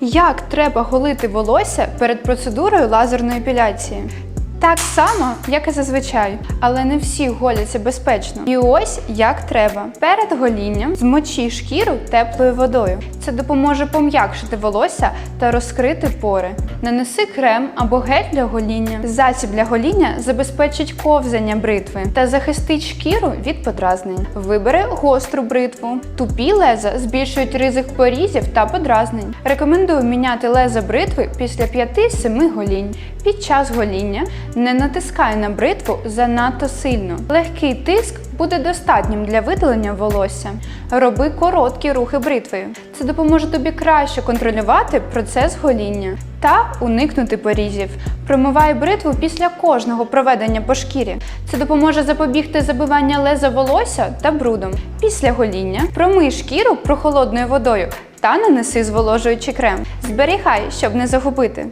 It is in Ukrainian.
Як треба голити волосся перед процедурою лазерної епіляції? Так само, як і зазвичай, але не всі голяться безпечно. І ось як треба. Перед голінням змочи шкіру теплою водою. Це допоможе пом'якшити волосся та розкрити пори. Нанеси крем або гель для гоління. Засіб для гоління забезпечить ковзання бритви та захистить шкіру від подразнень. Вибери гостру бритву. Тупі леза збільшують ризик порізів та подразнень. Рекомендую міняти леза бритви після 5-7 голінь. Під час гоління не натискай на бритву занадто сильно. Легкий тиск буде достатнім для видалення волосся. Роби короткі рухи бритвою. Це допоможе тобі краще контролювати процес гоління та уникнути порізів. Промивай бритву після кожного проведення по шкірі. Це допоможе запобігти забивання леза волосся та брудом. Після гоління промий шкіру прохолодною водою та нанеси зволожуючий крем. Зберігай, щоб не загубити.